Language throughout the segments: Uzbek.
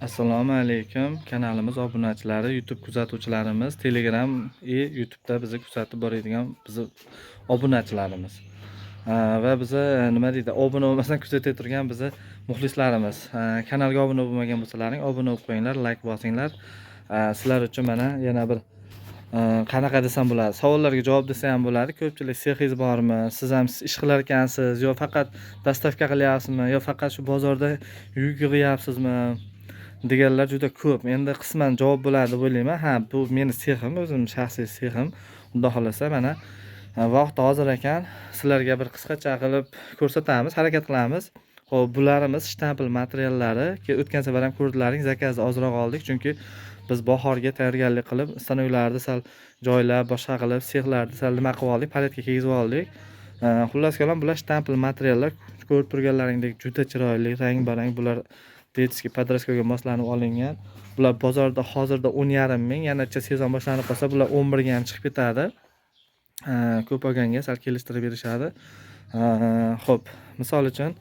Assalomu alaykum. Kanalimiz obunachilari, YouTube kuzatuvchilarimiz, Telegram и YouTube'da bizni kuzatib boradigan bizni obunachilarimiz. Va bizni e, nima deydi, obuna bo'lmasdan kuzatib turgan bizni muxlislarimiz. Kanalga obuna bo'lmagan bo'lsalaring, obuna bo'lib qo'yinglar, like bosinglar. Sizlar uchun mana yana bir e, qanaqa desam bo'ladi, savollarga javob desa ham bo'ladi. Ko'pchilik sexingiz bormi? Siz ham ish qilar ekansiz yo faqat dastavka qilyapsizmi yo faqat shu bozorda yuk yig'yapsizmi? Deganlar juda ko'p. Endi qisman javob bo'ladi deb o'ylayman. Ha, bu meni sexim, o'zim shaxsiy sexim. Xudo xohlasa mana vaqt hozir ekan. Sizlarga bir qisqacha qilib ko'rsatamiz, harakat qilamiz. Xo'p, bularimiz shtampl materiallari. O'tgan safar ham ko'rdilaring, zakazni ozroq oldik, chunki biz bahorga tayyorgarlik qilib, stanoklarni sal joylab, boshqa qilib, sexlarni sal nima qilib oldik, paletga kiygizib oldik. Xullas kalom bular shtampl materiallar. Ko'rib turganlaringdek juda chiroyli, rang-barang bular Detskiy podrastkaga moslanib olingan. Bular bozorda hozirda 10,5 ming, yanacha sezon boshlanib qolsa bular 11 ga ham chiqib ketadi. Ha, Ko'p olganga sal kelishtirib berishadi. Ha, Xo'p, misol uchun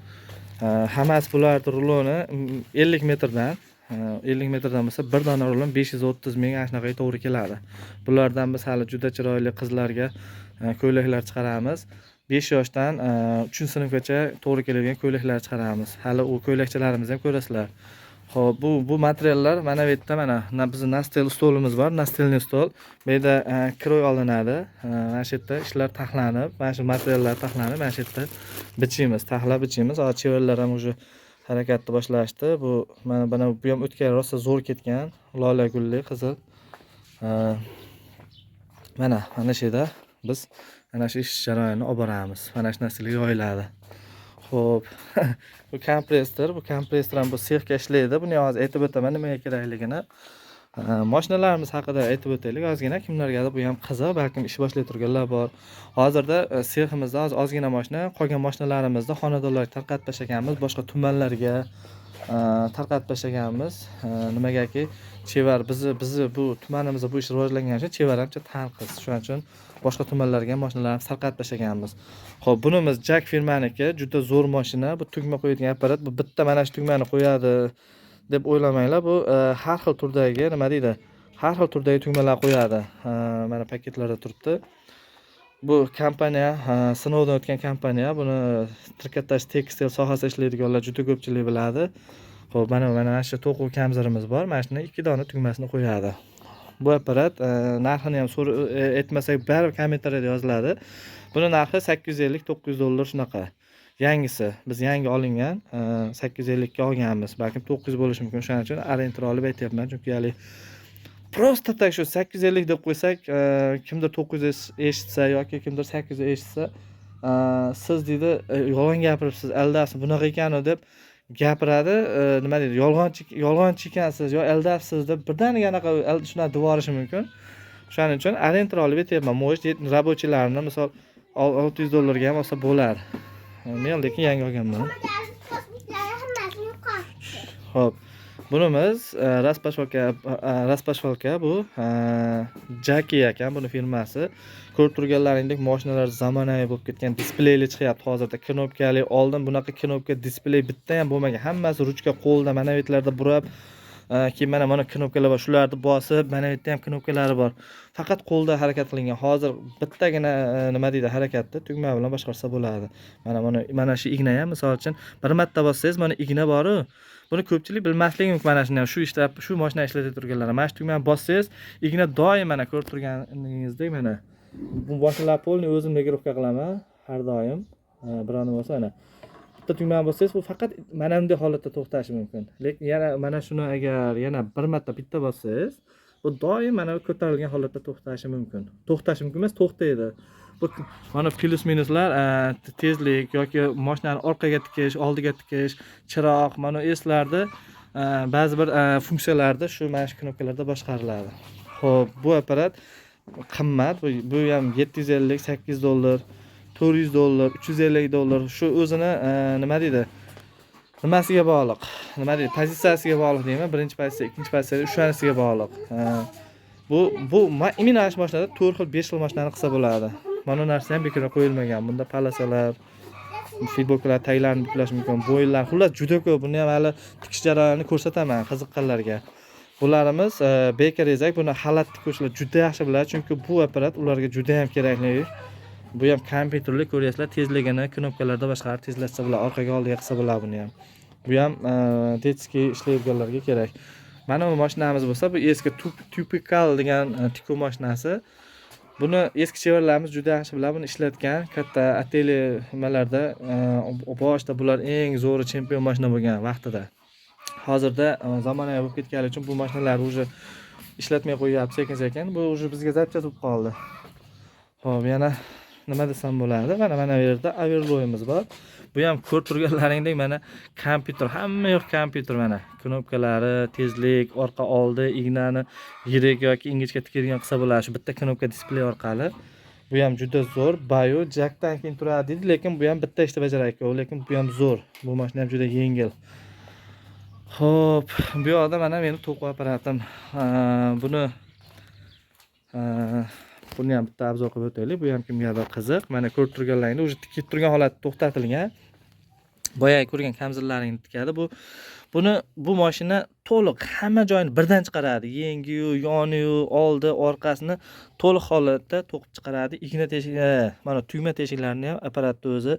ha, hammasi bularni ruloni mm, 50 metrdan ha, 50 metrdan bo'lsa bir dona rulon 530 ming ana shunaqaga to'g'ri keladi. Bulardan biz hali juda chiroyli qizlarga ko'ylaklar chiqaramiz. 5 yoshdan ha, 3-sinfgacha to'g'ri keladigan ko'ylaklar chiqaramiz. Hali u ko'ylakchalarimizni ham ko'rasizlar. Xo'p, bu bu materiallar mana bu yerda mana na- bizni nastel stolimiz bor, nastelniy stol. Bu yerda ha, kroy olinadi. Ha, Mana shu yerda ishlar taxlanib, mana shu materiallar taxlanib, mana shu yerda bichimiz, taxlab bichimiz. Hozir chevarlar ham уже harakatni boshlashdi. Bu mana mana bu ham o'tgan rosa zo'r ketgan. Lola gulli qizil. Ha, Mana mana shu yerda biz mana shu ish jarayonini olib boramiz. Mana shu narsalar yoyiladi. Xo'p. bu kompressor, bu kompressor ham bu sexga ishlaydi. Buni hozir aytib o'taman nimaga kerakligini. moshinalarimiz Mashinalarimiz haqida aytib o'taylik ozgina. Kimlargadir bu ham qiziq, balkim ish boshlay turganlar bor. Hozirda e, seximizda hozir ozgina mashina, qolgan mashinalarimizni xonadonlarga tarqatib tashlaganmiz, boshqa tumanlarga tarqatib tashlaganmiz. Nimagaki chevar bizni bizni bu tumanimizda bu ish rivojlangani uchun chevar hamcha tanqis. Shuning uchun boshqa tumanlarga ham mashinalarni tarqatib tashlaganmiz. Xo'p, bunimiz Jack firmaniki, juda zo'r mashina. Bu tugma qo'yadigan apparat. Bu bitta mana shu tugmani qo'yadi deb o'ylamanglar. Bu e, har xil turdagi, nima deydi? Har xil turdagi tugmalar qo'yadi. E, mana paketlarda turibdi. Bu kompaniya, sinovdan o'tgan kompaniya. Buni trikotaj tekstil sohasida ishlaydiganlar juda ko'pchilik biladi. Xo'p, mana mana shu to'quv kamzirimiz bor. Mana shuni ikki dona tugmasini qo'yadi. Bu apparat e, narxini ham so'ra e, aytmasak baribir kommentariyada yoziladi. Buni narxi 850-900 dollar shunaqa. Yangisi, biz yangi olingan, e, sakkiz 850 ga olganmiz. Balkim 900 bo'lishi mumkin. Shuning uchun orientir olib aytyapman, chunki hali Prosta tak shu 850 deb qo'ysak, kimdir 900 eshitsa yoki kimdir 800 eshitsa, e, siz deydi yolg'on gapiribsiz, aldabsiz, bunaqa ekanu deb gapiradi. Nima deydi? Yolg'onchi yolg'onchi ekansiz yo aldabsiz deb birdaniga anaqa shunaqa deb yuborishi mumkin. Shuning uchun arendani olib aytyapman. Может, рабочийlarni misol ol- 600 dollarga ham olsa bo'lar. E, Men lekin yangi olganman. Xo'p. Bunimiz e, raspashvalka raspashvolka e, e, bu Jaki ekan buni firmasi. Ko'rib turganlaringdek mashinalar zamonaviy bo'lib ketgan, displeyli chiqyapti hozirda. Knopkali oldin bunaqa knopka displey bitta ham bo'lmagan. Hammasi ruchka qo'lda mana bu yerlarda burab keyin mana mana knopkalar bor. Shularni bosib, mana bu yerda ham knopkalari bor. Faqat qo'lda harakat qilingan. Hozir bittagina nima deydi harakatni tugma bilan boshqarsa bo'ladi. Mana mana mana shu igna ham misol uchun bir marta bossangiz mana igna bor-ku. Buni ko'pchilik bilmasligi mumkin mana shuni ham shu ishlab shu mashina ishlatib turganlar. Mana shu tugmani bossangiz, igna doim mana ko'rib turganingizdek mana bu mashinalar полный o'zim regirovka qilaman har doim. Ha, Biror nima bo'lsa mana bitta tugmani bossangiz bu faqat mana bunday holatda to'xtashi mumkin. Lekin yana mana shuni agar yana bir marta bitta bossangiz, bu doim mana ko'tarilgan holatda to'xtashi mumkin. To'xtashi mumkin emas, to'xtaydi. Bu mana plus minuslar e, tezlik yoki mashinani orqaga tikish, oldiga tikish, chiroq, mana eslarda e, ba'zi bir e, funksiyalarda shu mana shu knopkalarda boshqariladi. Xo'p, bu apparat qimmat. Bu, bu ham 750, 800 dollar, 400 dollar, 350 dollar. Shu o'zini nima deydi? Nimasiga bog'liq? Nima deydi? Pozitsiyasiga bog'liq deyman. Birinchi pozitsiya, ikkinchi pozitsiya ushlanisiga bog'liq. Bu bu ma- imенно shu mashinada 4 xil, 5 xil mashinani qilsa bo'ladi. Mana bu narsa ham bekorga qo'yilmagan. Bunda palasalar, futbolkalar taglarini buklash mumkin bo'yinlar. Xullas juda ko'p. Buni ham hali tikish jarayonini ko'rsataman qiziqqanlarga. Bularimiz e, beka ezak buni xalat tikuvchilar juda yaxshi biladi chunki bu apparat ularga juda ham kerakli. Bu ham kompyuterli ko'ryapsizlar tezligini knopkalarda boshqarib tezlatsa bo'ladi orqaga oldiga qilsa bo'ladi buni ham. Bu ham e, detskiy ishlaydiganlarga kerak. Mana bu mashinamiz bo'lsa bu eski tupikal degan e, tikuv mashinasi. Buni eski chevarlarimiz juda yaxshi biladi buni ishlatgan. Katta ateli nimalarda e, boshida bular eng zo'ri chempion mashina bo'lgan vaqtida. Hozirda e, zamonaviy bo'lib ketganligi uchun bu mashinalarni уже ishlatmay qo'yyapti sekin sekin bu уже bizga zapchast bo'lib qoldi. Ho'p yana nima desam bo'ladi mana mana bu yerda overloyimiz bor? Bu ham ko'rib turganlaringdek mana kompyuter hamma yoq kompyuter mana. Knopkalari tezlik orqa oldi ignani yirik yoki ingichka tikadigan qilsa bo'ladi. Shu bitta knopka displey orqali. Bu ham juda zo'r. Bayu jakdan keyin turadi deydi lekin bu ham bitta ishni bajaradi ikkovi lekin bu ham zo'r. Bu mashina ham juda yengil. Ho'p bu yoqda mana meni to'quv apparatim buni buni ham bitta obzor qilib o'taylik. Bu ham kimgadir qiziq? Mana ko'rib turganlaringda уже tikib turgan holatda to'xtatilgan. Boyagi ko'rgan kamzirlaringni tikadi. Bu buni bu mashina to'liq hamma joyini birdan chiqaradi. Yengiyu yoniyu oldi orqasini to'liq holatda to'qib chiqaradi. Igna teshik e, mana tugma teshiklarini ham apparatni o'zi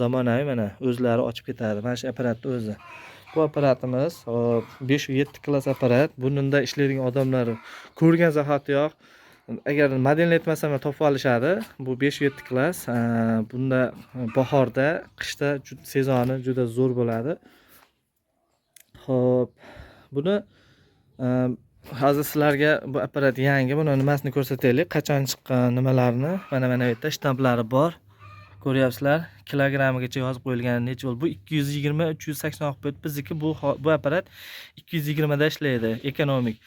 zamonaviy mana o'zlari ochib ketadi. Mana shu apparatni o'zi. Bu apparatimiz besh yetti klass apparat. Bunda ishlaydigan odamlar ko'rgan zahotiyoq agar modelni aytmasam topib olishadi. Bu besh yetti klass bunda bahorda qishda sezoni juda zo'r bo'ladi. Ho'p buni hozir sizlarga bu apparat yangi. Buni nimasini ko'rsataylik? Qachon chiqqan nimalarni? Mana mana bu yerda shtamplari bor ko'ryapsizlar kilogrammigacha yozib qo'yilgan necha volt bu ikki yuz yigirma uch yuz sakson olib qo'yibdi bizniki bu bu apparat ikki yuz yigirmada ishlaydi ekonomik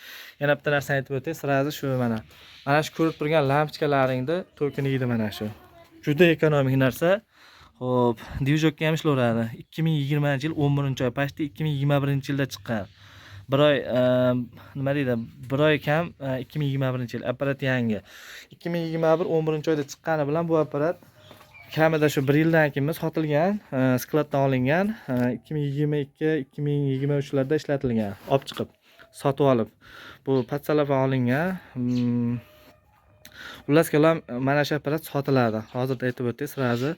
yana bitta narsani aytib o'tay sразу shu mana mana shu ko'rib turgan lampochkalaringni tokini yeydi mana shu juda ekonomik narsa ho'p dvижокka ham ishlayveradi ikki ming yigirmanchi yil o'n birinchi oy почти ikki ming yigirma birinchi yilda chiqqan bir oy nima deydi bir oy kam ikki ming yigirma birinchi yil apparat yangi ikki ming yigirma bir o'n birinchi oyda chiqqani bilan bu apparat kamida shu bir yildan keyin sotilgan e, skladdan olingan e, ikki ming yigirma ikki ikki ming yigirma uchlarda ishlatilgan. Olib chiqib sotib olib bu patsalafan olingan. Mm. Xullas kalom mana shu apparat sotiladi. Hozirda aytib o'tdik сразу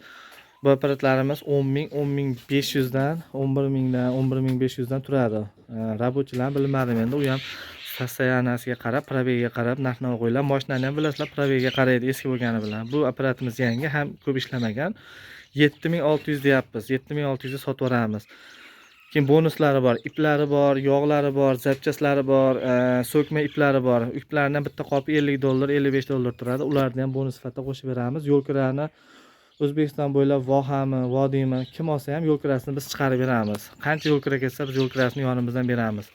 bu apparatlarimiz o'n ming o'n ming besh yuzdan o'n bir mingdan o'n bir ming besh yuzdan turadi. E, Рабочийlarni bilmadim endi u ham sostoyaniyasiga qarab probegiga qarab narx navo qo'yiladi moshinani ham bilasizlar probegiga qaraydi eski bo'lgani bilan. Bu apparatimiz yangi ham ko'p ishlamagan. Yetti ming olti yuz deyapmiz yetti ming olti yuzga sotib yuboramiz. Keyin bonuslari bor iplari bor yog'lari bor zapchastlari bor e, so'kma iplari bor. Iplarni bitta qopi ellik dollar ellik besh dollar turadi. Ularni ham bonus sifatida qo'shib beramiz. Yo'lkirani o'zbekiston bo'ylab vohami vodiymi kim olsa ham yo'lkirasini biz chiqarib beramiz. Qancha yo'lkira ketsa biz yo'lkirasini yonimizdan beramiz.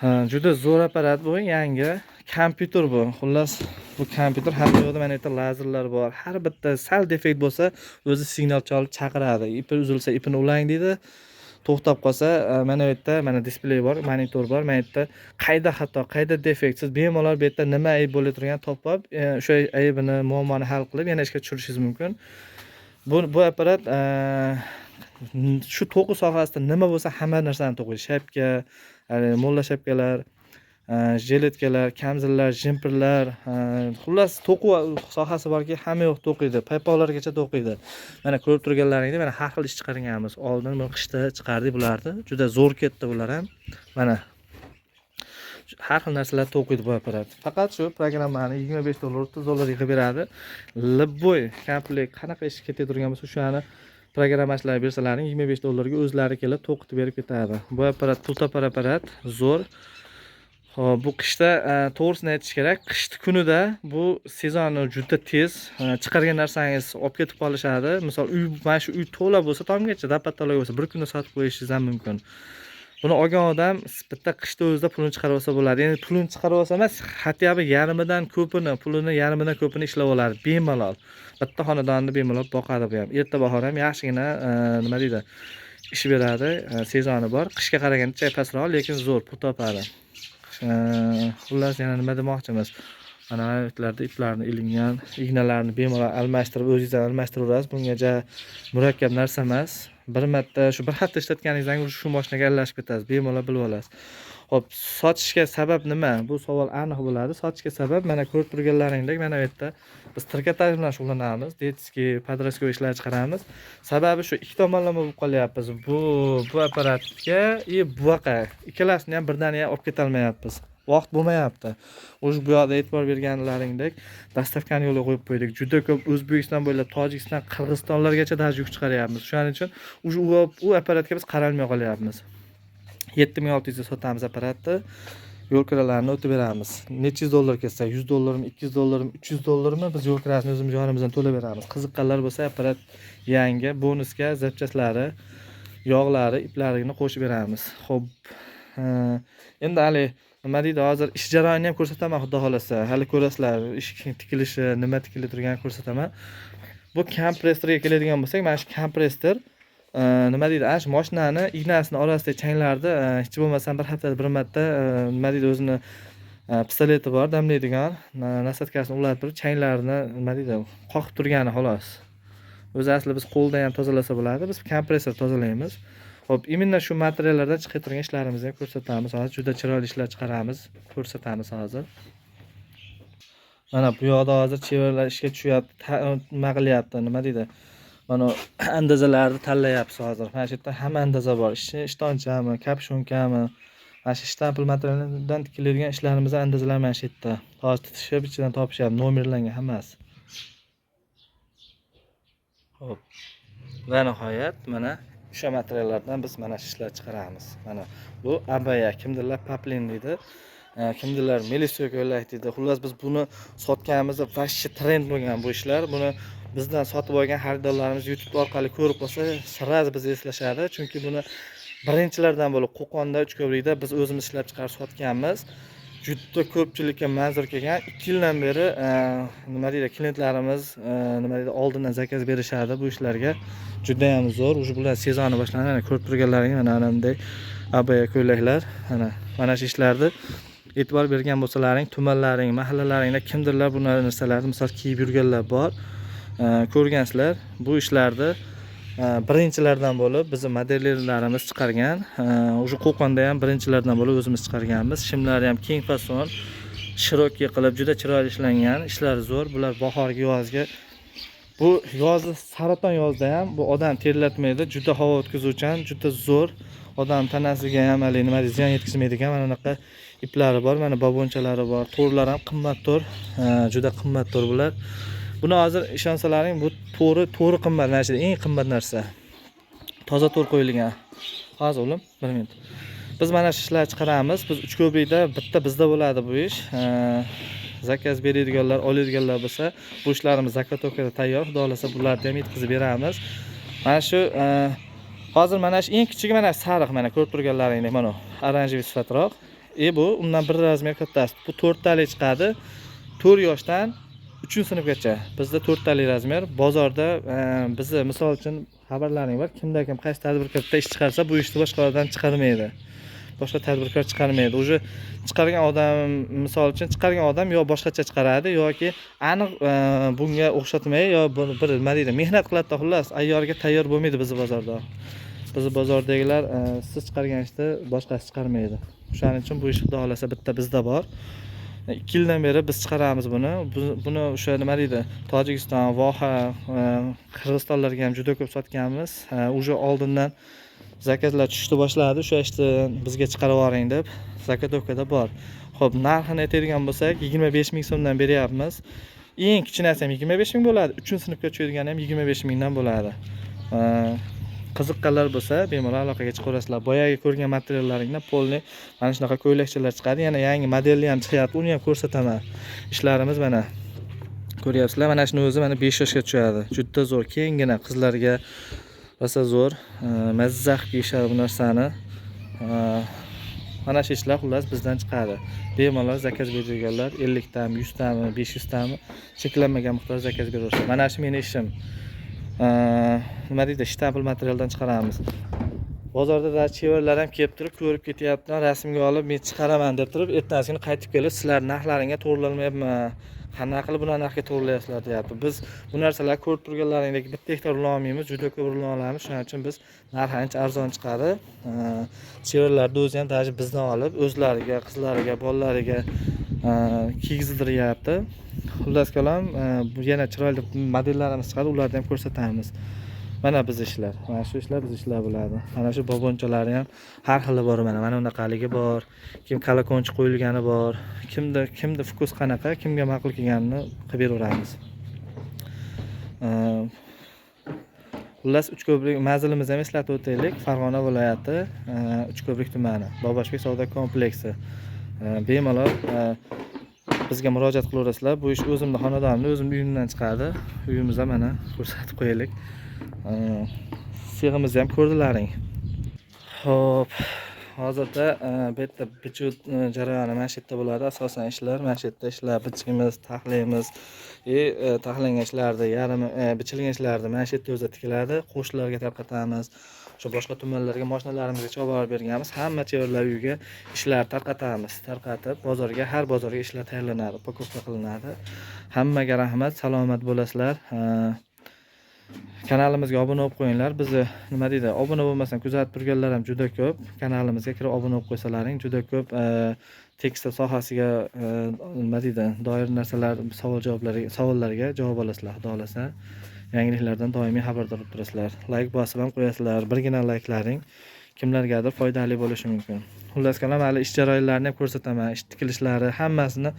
Juda zo'r apparat bu yangi kompyuter bu. Xullas bu kompyuter hamma yoqda mana bu yerda lazerlar bor. Har bitta sal defekt bo'lsa o'zi signal chalib chaqiradi. Ipi uzilsa ipini ulang deydi to'xtab qolsa e, mana bu yerda mana displey bor monitor bor. Mana bu yerda qayda xato qayda defekt siz bemalol bu yerda nima ayb bo'lib turgan topib e, o'sha aybini muammoni hal qilib yana ishga tushirishingiz mumkin. Bu bu apparat e, shu to'qi sohasida nima bo'lsa hamma narsani to'qiydi. Shapka mo'lla shapkalar jiletkalar kamzillar jimpirlar xullas to'quv sohasi borki hamma yoq to'qiydi. Paypoqlargacha to'qiydi. Mana ko'rib turganlaringdek mana har xil ish chiqarganmiz oldin buni qishda chiqardik bularni. Juda zo'r ketdi bular ham. Mana har xil narsalar to'qiydi bu apparat. Faqat shu programmani yigirma besh dollar o'ttiz dollar yig'ib beradi. Любой komplekt qanaqa ish ketayotgan bo'lsa o'shani programmachilariga bersalaring yigirma besh dollarga o'zlari kelib to'qitib berib ketadi. Bu apparat pultopar apparat zo'r. Hop bu qishda e, to'g'risini aytish kerak. Qishni kunida bu sezonni juda tez e, chiqargan narsangiz olib ketib qolishadi. Misol uy mana shu uy to'la bo'lsa tomgacha dapataloq bo'lsa bir kunda sotib qo'yishingiz ham mumkin buni olgan odam bitta qishni o'zida pulini chiqarib olsa bo'ladi. Ya'ni pulini chiqarib olsa emas хотя бы yarmidan ko'pini pulini yarmidan ko'pini ishlab oladi. Bemalol. Bitta xonadonni bemalol boqadi bu ham. Erta bahor ham yaxshigina e, nima deydi ish beradi. E, sezoni bor. Qishga qaraganda pastroq lekin zo'r pul topadi. E, xullas yana nima demoqchimiz? Mana anavilarda iplarni ilingan ignalarni bemalol almashtirib o'zingizdan almashtiraverasiz bunga ja murakkab narsa emas. Bir marta shu bir hafta ishlatganingizdan keyin shu moshinaga aralashib ketasiz bemalol bilib olasiz. Ho'p sotishga sabab nima? Bu savol aniq bo'ladi. Sotishga sabab mana ko'rib turganlaringdek mana bu yerda biz trikotaj bilan shug'ullanamiz детский подростковый ishlar chiqaramiz. Sababi shu ikki tomonlama bo'lib qolyapmiz. Bu bu apparatga и buaqa ikkalasini ham birdaniga olib ketolmayapmiz vaqt bo'lmayapti уже bu yoqda e'tibor berganlaringdek dostavkani yo'lga qo'yib qo'ydik juda ko'p o'zbekiston bo'ylab tojikiston qirg'izistonlargacha даже yuk chiqaryapmiz shuning uchun уже u u apparatga biz qaralmay qolyapmiz yetti ming olti yuzga sotamiz apparatni yo'l kiralarni o'tib beramiz necha yuz dollar ketsa yuz dollarmi ikki yuz dollarmi uch yuz dollarmi biz yo'l kirasini o'zimiz yonimizdan to'lab beramiz qiziqqanlar bo'lsa apparat yangi bonusga zapchaslari yog'lari iplarini qo'shib beramiz ho'p endi haligi nima deydi hozir ish jarayonini ham ko'rsataman xudo xohlasa. Hali ko'rasizlar ish tikilishi nima tikilib turganini ko'rsataman. Bu kompressorga keladigan bo'lsak mana shu kompressor e, nima deydi ana shu moshinani ignasini orasidagi changlarni e, hech bo'lmasam bir haftada bir marta e, nima deydi o'zini pistoleti bor damlaydigan nasadkasini ulatib turib changlarni nima deydi qoqib turgani xolos. O'zi asli biz qo'lda ham tozalasa bo'ladi biz kompressor tozalaymiz. Xo'p, именно shu materiallardan chiqib turgan ishlarimizni ham ko'rsatamiz. Hozir juda chiroyli ishlar chiqaramiz, ko'rsatamiz hozir. Mana bu yoqda hozir chevarlar ishga tushyapti, nima qilyapti, nima deydi? Mana andazalarni tanlayapsiz hozir. Mana shu yerda hamma andaza bor. Ishi ishtonchami, kapshonkami, mana shu shtampl materialdan tikiladigan ishlarimizni andazalar mana shu yerda. Hozir titishib ichidan topishyapti, nomerlangan hammasi. Xo'p. Va nihoyat mana o'sha materiallardan biz mana shu ishlab chiqaramiz mana bu abaya kimdirlar paplin deydi kimdirlar melisyo ko'ylak deydi xullas biz buni sotganimizda вообще trend bo'lgan bu ishlar buni bizdan sotib olgan xaridorlarimiz youtube orqali ko'rib qolsa сразу bizni eslashadi chunki buni birinchilardan bo'lib qo'qonda uchko'prikda biz o'zimiz ishlab chiqarib sotganmiz juda ko'pchilikka manzur kelgan ikki yildan beri nima deydi klientlarimiz nima deydi oldindan zakaz berishadi bu ishlarga judayam zo'r уже bular sezoni boshlandi mana ko'rib turganlaring mana bunday abaya ko'ylaklar mana mana shu ishlarni e'tibor bergan bo'lsalaring tumanlaring mahallalaringda kimdirlar bu narsalarni misol kiyib yurganlar bor ko'rgansizlar bu ishlarni birinchilardan bo'lib bizni modellerlarimiz chiqargan. Уже qo'qonda ham birinchilardan bo'lib o'zimiz chiqarganmiz. Shimlari ham keng fason shirokий qilib juda chiroyli ishlangan ishlari zo'r. Bular bahorgi yozgi. Bu yozni saraton yozda ham bu odam terlatmaydi juda havo o'tkazuvchan juda zo'r. Odam tanasiga ham haligi nima deydi ziyon yetkazmaydigan mana bunaqa iplari bor mana bobonchalari bor to'rlari ham qimmat to'r juda qimmat to'r bular. Buni hozir ishonsalaring bu to'ri to'ri qimmat shu eng qimmat narsa. Toza to'r qo'yilgan hozir o'g'lim bir minut. Biz mana shu ishlarni chiqaramiz. Biz uchko'prikda bitta bizda bo'ladi bu ish. Zakaz beradiganlar oladiganlar bo'lsa bu ishlarimiz zakotovkada tayyor. Xudo xohlasa bularni ham yetkazib beramiz. Mana shu hozir mana shu eng kichigi mana sariq mana ko'rib turganlaringdek mana oranjiviy sifatroq. И bu undan bir razmer kattasi. Bu to'rttalik chiqadi. To'rt yoshdan uchinchi sinfgacha. Bizda to'rttalik razmer. Bozorda e, bizni misol uchun xabarlaring bor. Kimda kim qaysi tadbirkorda ish chiqarsa bu ishni boshqalardan chiqarmaydi. Boshqa tadbirkor chiqarmaydi. Уже chiqargan odam misol uchun chiqargan odam yo boshqacha chiqaradi yoki aniq e, bunga o'xshatmay yo bir nima deydi mehnat qiladida xullas. Ayyorga tayyor bo'lmaydi bizni bozorda. Bizni bozordagilar e, siz chiqargan ishni boshqasi chiqarmaydi. O'shaning uchun bu ish xudo xohlasa bitta bizda bor. ikki yildan beri biz chiqaramiz buni buni o'sha nima deydi tojikiston voha e, qirg'izistonlarga ham juda ko'p sotganmiz уже oldindan zakazlar tushishni boshladi o'sha ishni bizga chiqarib yuboring deb zakotovkada bor ho'p narxini aytadigan bo'lsak yigirma besh ming so'mdan beryapmiz eng kichkinasi ham yigirma besh ming bo'ladi uchinchi sinfga tushadigan ham yigirma besh mingdan bo'ladi qiziqqanlar bo'lsa bemalol aloqaga chiqaverasizlar boyagi ko'rgan materiallaringdan polni mana shunaqa ko'ylakchalar chiqadi. Yana yangi modelli ham chiqyapti. Uni ham ko'rsataman. Ishlarimiz mana ko'ryapsizlar. Mana shuni o'zi mana besh yoshga tushadi. Juda zo'r kenggina qizlarga rosa zo'r. Mazzaq kiyishadi bu narsani. Mana shu ishlar xullas bizdan chiqadi. Bemalol zakaz beradiganlar elliktami yuztami besh yuztami cheklanmagan miqdorda zakaz beraverishadi mana shu meni ishim. Nima deydi shtampl materialdan chiqaramiz. Bozorda da chevarlar ham kelib turib ko'rib ketyaptilar rasmga olib men chiqaraman deb turib ertasi kuni qaytib kelib sizlar narxlaringga to'g'rilamayapman qanaqa qilib bunaqa narxga to'g'irlayapsizlar deyapti. Biz bu narsalarni ko'rib turganlaringdek bitta hektar olmaymiz juda ko'p olamiz. Shuning uchun biz narxi ancha arzon chiqadi. Chevarlarni o'zi ham даже bizdan olib o'zlariga qizlariga bolalariga kiygizdiryapti xullas kalom bu yana chiroyli modellarimiz chiqadi ularni ham ko'rsatamiz. Mana biz ishlar. Mana shu ishlar biz ishlar bo'ladi. Mana shu bobonchalari ham har xili bor mana. Mana unaqaligi bor kim kalakonchi qo'yilgani bor kimda kimda vkus qanaqa kimga ma'qul kelganini qilib beraveramiz. Ehm, xullas xullas uchko'prik manzilimizni ham eslatib o'taylik. Farg'ona viloyati ehm, e, uchko'prik tumani boboshbek savdo kompleksi. Ehm, bemalol bizga murojaat qilaverasizlar bu ish o'zimni xonadonimni o'zimni uyimdan chiqadi. Uyimizni mana ko'rsatib qo'yaylik. Sig'imizni ham ko'rdilaring. Ho'p hozirda bu yerda bichuv jarayoni mana shu yerda bo'ladi. Asosan ishlar mana e, shu yerda ishlar bichimiz taxlaymiz и e, taxlangan ishlarni yarim bichilgan ishlarni mana shu yerda o'zi tikiladi. Qo'shnilarga tarqatamiz. O'sha boshqa tumanlarga moshinalarimizgacha olib borib berganmiz. Hamma chevarlar uyiga ishlar tarqatamiz. Tarqatib bozorga har bozorga ishlar tayyorlanadi upakovka qilinadi. Hammaga rahmat salomat bo'lasizlar. Kanalimizga obuna bo'lib qo'yinglar. Bizni nima deydi? Obuna bo'lmasdan kuzatib turganlar ham juda ko'p. Kanalimizga kirib obuna bo'lib qo'ysalaring juda ko'p. Tekstil sohasiga e, nima deydi? Doir narsalar savol javoblarga savollarga javob olasizlar xudo xohlasa. Yangiliklardan doimiy xabardor bo'lib turasizlar. Layk bosib ham qo'yasizlar birgina layklaring kimlargadir foydali bo'lishi mumkin. Xullas kalom hali ish jarayonlarini ham ko'rsataman. Ish tikilishlari hammasini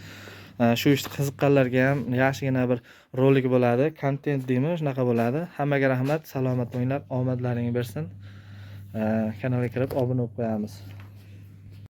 Э, shu ishni qiziqqanlarga ham yaxshigina bir rolik bo'ladi. Kontent deymi shunaqa bo'ladi. Hammaga rahmat salomat bo'linglar omadlaring bersin. Э, kanalga kirib obuna bo'lib qo'yamiz.